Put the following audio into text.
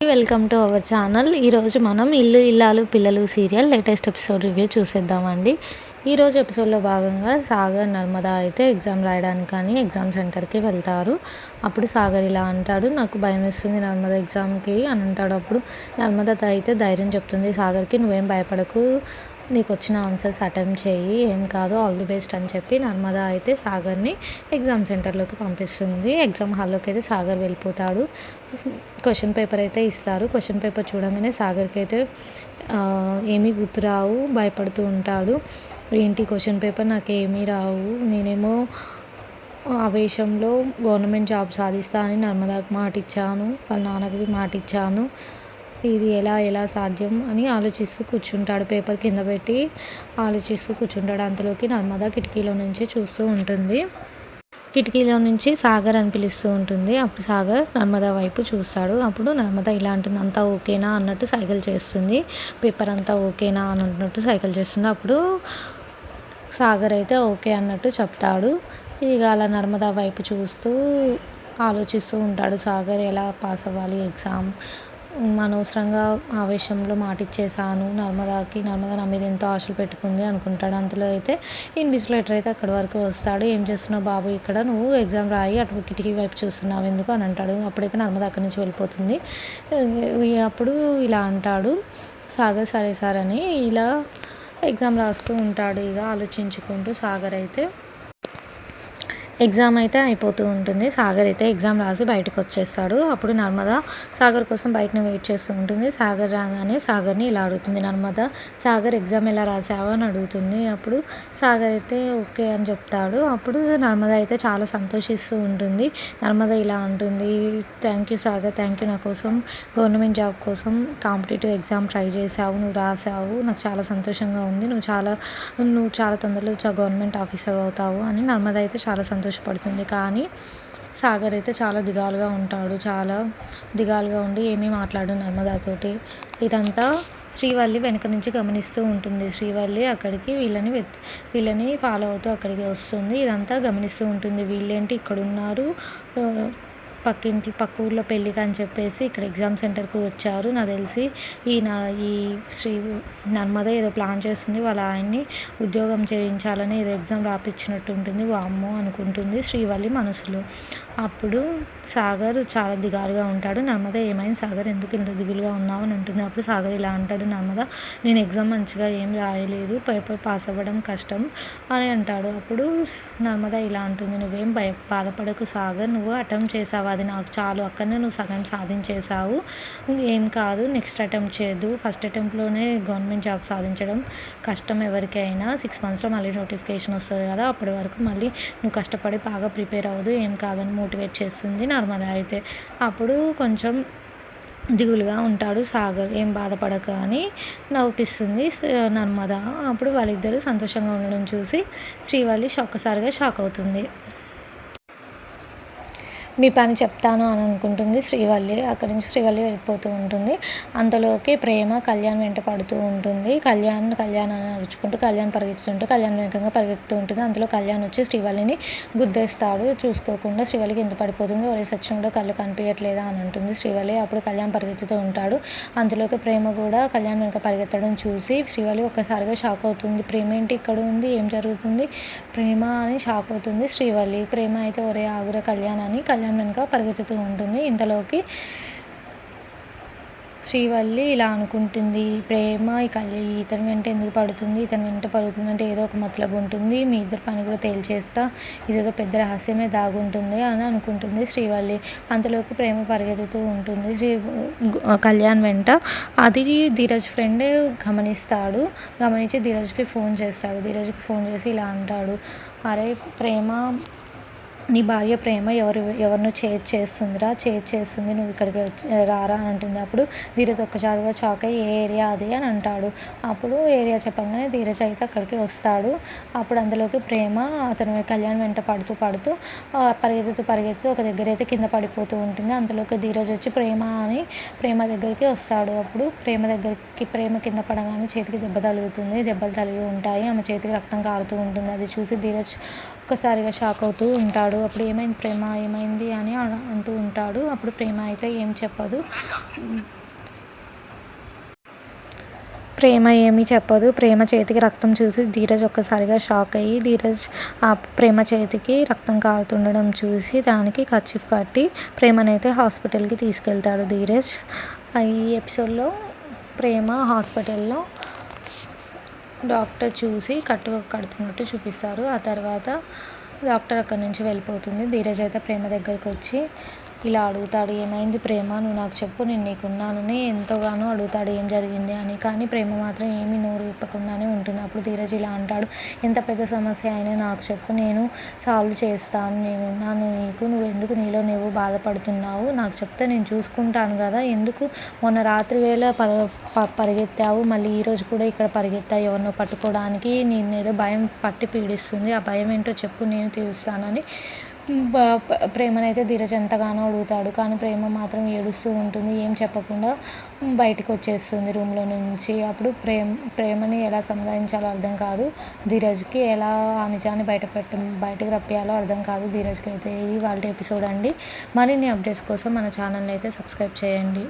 Welcome to our channel ఈరోజు మనం ఇల్లు ఇల్లాలు పిల్లలు సీరియల్ లేటెస్ట్ ఎపిసోడ్ రివ్యూ చూసేద్దామండి. ఈరోజు ఎపిసోడ్లో భాగంగా సాగర్ నర్మదా అయితే ఎగ్జామ్ రాయడానికి కానీ ఎగ్జామ్ సెంటర్కి వెళ్తారు. అప్పుడు సాగర్ ఇలా అంటాడు నాకు భయం వేస్తుంది నర్మదా ఎగ్జామ్కి అని అంటాడు. అప్పుడు నర్మద అయితే ధైర్యం చెప్తుంది సాగర్కి నువ్వేం భయపడకు నీకు వచ్చిన ఆన్సర్స్ అటెంప్ట్ చేయి ఏం కాదు ఆల్ ది బెస్ట్ అని చెప్పి నర్మదా అయితే సాగర్ని ఎగ్జామ్ సెంటర్లోకి పంపిస్తుంది. ఎగ్జామ్ హాల్లోకి అయితే సాగర్ వెళ్ళిపోతాడు. క్వశ్చన్ పేపర్ అయితే ఇస్తారు. క్వశ్చన్ పేపర్ చూడంగానే సాగర్కి అయితే ఏమీ గుర్తురావు భయపడుతూ ఉంటాడు. ఏంటి క్వశ్చన్ పేపర్? నాకు ఏమీ రావు. నేనేమో ఆవేశంలో గవర్నమెంట్ జాబ్ సాధిస్తా అని నర్మదాకి మాట ఇచ్చాను వాళ్ళ నాన్నకి మాట ఇచ్చాను ఇది ఎలా ఎలా సాధ్యం అని ఆలోచిస్తూ కూర్చుంటాడు. పేపర్ కింద పెట్టి ఆలోచిస్తూ కూర్చుంటాడు. అంతలోకి నర్మద కిటికీలో నుంచి చూస్తూ ఉంటుంది. కిటికీలో నుంచి సాగర్ అని పిలుస్తూ ఉంటుంది. అప్పుడు సాగర్ నర్మదా వైపు చూస్తాడు. అప్పుడు నర్మద ఇలా అంటుంది అంతా ఓకేనా అన్నట్టు సైకిల్ చేస్తుంది. పేపర్ అంతా ఓకేనా అని అన్నట్టు సైకిల్ చేస్తుంది. అప్పుడు సాగర్ అయితే ఓకే అన్నట్టు చెప్తాడు. ఇక అలా నర్మదా వైపు చూస్తూ ఆలోచిస్తూ ఉంటాడు. సాగర్ ఎలా పాస్ అవ్వాలి ఎగ్జామ్? అనవసరంగా ఆవేశంలో మాట ఇచ్చేసాను నర్మదాకి నర్మద నా మీద ఎంతో ఆశలు పెట్టుకుంది అనుకుంటాడు. అంతలో అయితే ఇన్విజిలేటర్ అయితే అక్కడి వరకు వస్తాడు. ఏం చేస్తున్నావు బాబు? ఇక్కడ నువ్వు ఎగ్జామ్ రాయి అటు కిటికీ వైపు చూస్తున్నావు ఎందుకు అని అంటాడు. అప్పుడైతే నర్మద అక్కడి నుంచి వెళ్ళిపోతుంది. అప్పుడు ఇలా అంటాడు. సాగర్ సరే సార్ అని ఇలా ఎగ్జామ్ రాస్తూ ఉంటాడు. ఇక ఆలోచించుకుంటూ సాగర్ అయితే ఎగ్జామ్ అయితే అయిపోతూ ఉంటుంది. సాగర్ అయితే ఎగ్జామ్ రాసి బయటకు వచ్చేస్తాడు. అప్పుడు నర్మద సాగర్ కోసం బయటనే వెయిట్ చేస్తూ ఉంటుంది. సాగర్ రాగానే సాగర్ని ఇలా అడుగుతుంది. నర్మద సాగర్ ఎగ్జామ్ ఎలా రాసావు? అని అడుగుతుంది. అప్పుడు సాగర్ అయితే ఓకే అని చెప్తాడు. అప్పుడు నర్మద అయితే చాలా సంతోషిస్తూ ఉంటుంది. నర్మద ఇలా ఉంటుంది thank you Sagar. Thank you నా కోసం గవర్నమెంట్ జాబ్ కోసం కాంపిటేటివ్ ఎగ్జామ్ ట్రై చేసావు నువ్వు రాసావు. నాకు చాలా సంతోషంగా ఉంది. నువ్వు చాలా నువ్వు చాలా తొందరలో గవర్నమెంట్ ఆఫీసర్ అవుతావు అని నర్మద అయితే చాలా సంతోషం సంతోషపడుతుంది. కానీ సాగర్ అయితే చాలా దిగాలుగా ఉంటాడు. చాలా దిగాలుగా ఉండి ఏమీ మాట్లాడు నర్మదాతోటి ఇదంతా శ్రీవల్లి వెనక నుంచి గమనిస్తూ ఉంటుంది. శ్రీవల్లి అక్కడికి వీళ్ళని వీళ్ళని ఫాలో అవుతూ అక్కడికి వస్తుంది. ఇదంతా గమనిస్తూ ఉంటుంది. వీళ్ళేంటి ఇక్కడ ఉన్నారు పక్కింటి పక్క ఊళ్ళో పెళ్ళికి అని చెప్పేసి ఇక్కడ ఎగ్జామ్ సెంటర్కి వచ్చారు నాకు తెలిసి. ఈ నా ఈ శ్రీ నర్మద ఏదో ప్లాన్ చేస్తుంది వాళ్ళ ఆయన్ని ఉద్యోగం చేయించాలని ఏదో ఎగ్జామ్ రాపించినట్టు ఉంటుంది వామ్మో అనుకుంటుంది శ్రీవల్లి మనసులో. అప్పుడు సాగర్ చాలా దిగాలుగా ఉంటాడు. నర్మద ఏమైంది సాగర్? ఎందుకు ఇంత దిగులుగా ఉన్నావు అని ఉంటుంది అప్పుడు సాగర్ ఇలా అంటాడు నర్మద నేను ఎగ్జామ్ మంచిగా ఏం రాయలేదు పేపర్ పాస్ అవ్వడం కష్టం అని అంటాడు. అప్పుడు నర్మద ఇలా అంటుంది నువ్వేం భయ బాధపడకు సాగర్ నువ్వు అటెంప్ట్ చేసావు అది నాకు చాలు అక్కడనే నువ్వు సగం సాధించేసావు ఏం కాదు నెక్స్ట్ అటెంప్ట్ చేయదు ఫస్ట్ అటెంప్ట్లోనే గవర్నమెంట్ జాబ్ సాధించడం కష్టం ఎవరికైనా. సిక్స్ మంత్స్లో మళ్ళీ నోటిఫికేషన్ వస్తుంది కదా అప్పటి వరకు మళ్ళీ నువ్వు కష్టపడి బాగా ప్రిపేర్ అవ్వదు. ఏం కాదని మోటివేట్ చేస్తుంది నర్మదా అయితే. అప్పుడు కొంచెం దిగులుగా ఉంటాడు సాగర్ ఏం బాధపడక అని నవ్విస్తుంది నర్మద. అప్పుడు వాళ్ళిద్దరూ సంతోషంగా ఉండడం చూసి శ్రీవల్లి ఒక్కసారిగా షాక్ అవుతుంది. మీ పని చెప్తాను అని అనుకుంటుంది. శ్రీవల్లి అక్కడి నుంచి శ్రీవల్లి వెళ్ళిపోతూ ఉంటుంది. అంతలోకి ప్రేమ కళ్యాణ్ వెంట పడుతూ ఉంటుంది. కళ్యాణ్ కళ్యాణ్ అని అరుచుకుంటూ కళ్యాణ్ పరిగెత్తుతుంటే కళ్యాణ్ వెనకంగా పరిగెత్తుతూ ఉంటుంది. అందులో కళ్యాణ్ వచ్చి శ్రీవల్లిని గుద్దేస్తాడు. చూసుకోకుండా శ్రీవల్లికి ఎంత పడిపోతుంది? ఒరే సచ్చినోడు కళ్ళు కనిపించట్లేదా అని అంటుంది. శ్రీవల్లి అప్పుడు కళ్యాణ్ పరిగెత్తుతూ ఉంటాడు. అందులోకి ప్రేమ కూడా కళ్యాణ్ వెనక పరిగెత్తడం చూసి శ్రీవల్లి ఒక్కసారిగా షాక్ అవుతుంది. ప్రేమ ఏంటి ఇక్కడ ఉంది? ఏం జరుగుతుంది? ప్రేమ అని షాక్ అవుతుంది శ్రీవల్లి. ప్రేమ అయితే ఒరే ఆగుర కళ్యాణ్ అని. కళ్యాణ్ కళ్యాణ్ వెనుక పరిగెత్తుతూ ఉంటుంది. ఇంతలోకి శ్రీవల్లి ఇలా అనుకుంటుంది ప్రేమ ఈ ఇతని వెంట ఎందుకు పడుతుంది? ఇతని వెంట పడుతుంది అంటే ఏదో ఒక మతలబు ఉంటుంది. మీ ఇద్దరు పని కూడా తేల్చేస్తా. ఇదేదో పెద్ద రహస్యమే దాగుంటుంది అని అనుకుంటుంది శ్రీవల్లి. అంతలోకి ప్రేమ పరిగెత్తుతూ ఉంటుంది. శ్రీ కళ్యాణ్ వెంట అది ధీరజ్ ఫ్రెండ్ గమనిస్తాడు. గమనించి ధీరజ్కి ఫోన్ చేస్తాడు. ధీరజ్కి ఫోన్ చేసి ఇలా అంటాడు అరే ప్రేమ నీ భార్య ప్రేమ ఎవరు ఎవరినో చేజ్ చేస్తుందిరా చేజ్ చేస్తుంది నువ్వు ఇక్కడికి రారా అని అంటుంది. అప్పుడు ధీరజ్ ఒక్కసారిగా షాక్ అయ్యి ఏ ఏరియా అది? అని అంటాడు. అప్పుడు ఏరియా చెప్పగానే ధీరజ్ అయితే అక్కడికి వస్తాడు. అప్పుడు అందులోకి ప్రేమ అతను కళ్యాణ్ వెంట పడుతూ పడుతూ పరిగెత్తుతూ పరిగెత్తు ఒక దగ్గర అయితే కింద పడిపోతూ ఉంటుంది. అందులోకి ధీరజ్ వచ్చి ప్రేమ అని ప్రేమ దగ్గరికి వస్తాడు. అప్పుడు ప్రేమ దగ్గరికి ప్రేమ కింద పడగానే చేతికి దెబ్బ తగులుతుంది. దెబ్బలు తగిలి ఉంటాయి. ఆమె చేతికి రక్తం కారుతూ ఉంటుంది. అది చూసి ధీరజ్ ఒక్కసారిగా షాక్ అవుతూ ఉంటాడు. అప్పుడు ఏమైంది ప్రేమ? ఏమైంది అని అన- అంటూ ఉంటాడు. అప్పుడు ప్రేమ అయితే ఏం చెప్పదు. ప్రేమ ఏమీ చెప్పదు. ప్రేమ చేతికి రక్తం చూసి ధీరజ్ ఒక్కసారిగా షాక్ అయ్యి ధీరజ్ ఆ ప్రేమ చేతికి రక్తం కారుతుండడం చూసి దానికి కచ్చిఫ్ కట్టి ప్రేమనైతే హాస్పిటల్కి తీసుకెళ్తాడు ధీరజ్. ఈ ఎపిసోడ్లో ప్రేమ హాస్పిటల్లో డాక్టర్ చూసి కట్టు కడుతున్నట్టు చూపిస్తారు. ఆ తర్వాత డాక్టర్ అక్కడి నుంచి వెళ్ళిపోతుంది. ధీరజ్ అయితే ప్రేమ దగ్గరికి వచ్చి ఇలా అడుగుతాడు ఏమైంది ప్రేమ? నువ్వు నాకు చెప్పు నేను నీకున్నానని ఎంతోగానో అడుగుతాడు ఏం జరిగింది అని. కానీ ప్రేమ మాత్రం ఏమీ నోరు విప్పకుండానే ఉంటుంది. అప్పుడు ధీరజ్ ఇలా అంటాడు ఎంత పెద్ద సమస్య అయినా నాకు చెప్పు నేను సాల్వ్ చేస్తాను నేను ఉన్నాను నీకు నువ్వు ఎందుకు నీలో నువ్వు బాధపడుతున్నావు? నాకు చెప్తే నేను చూసుకుంటాను కదా. ఎందుకు మొన్న రాత్రి వేళ ప ప- పరిగెత్తావు? మళ్ళీ ఈరోజు కూడా ఇక్కడ పరిగెత్తావు ఎవరినో పట్టుకోవడానికి. నేను ఏదో భయం పట్టి పీడిస్తుంది. ఆ భయం ఏంటో చెప్పు నేను తీరుస్తానని ప్రేమనైతే ధీరజ్ ఎంతగానో అడుగుతాడు. కానీ ప్రేమ మాత్రం ఏడుస్తూ ఉంటుంది. ఏం చెప్పకుండా బయటకు వచ్చేస్తుంది రూమ్లో నుంచి. అప్పుడు ప్రేమ ప్రేమని ఎలా సంధానించాలో అర్థం కాదు. ధీరజ్కి ఎలా ఆ నిజాన్ని బయట పెట్ట బయటకు రప్పియాలో అర్థం కాదు ధీరజ్కి అయితే ఇది వాళ్ళ ఎపిసోడ్ అండి. మరిన్ని అప్డేట్స్ కోసం మన ఛానల్ని అయితే సబ్స్క్రైబ్ చేయండి.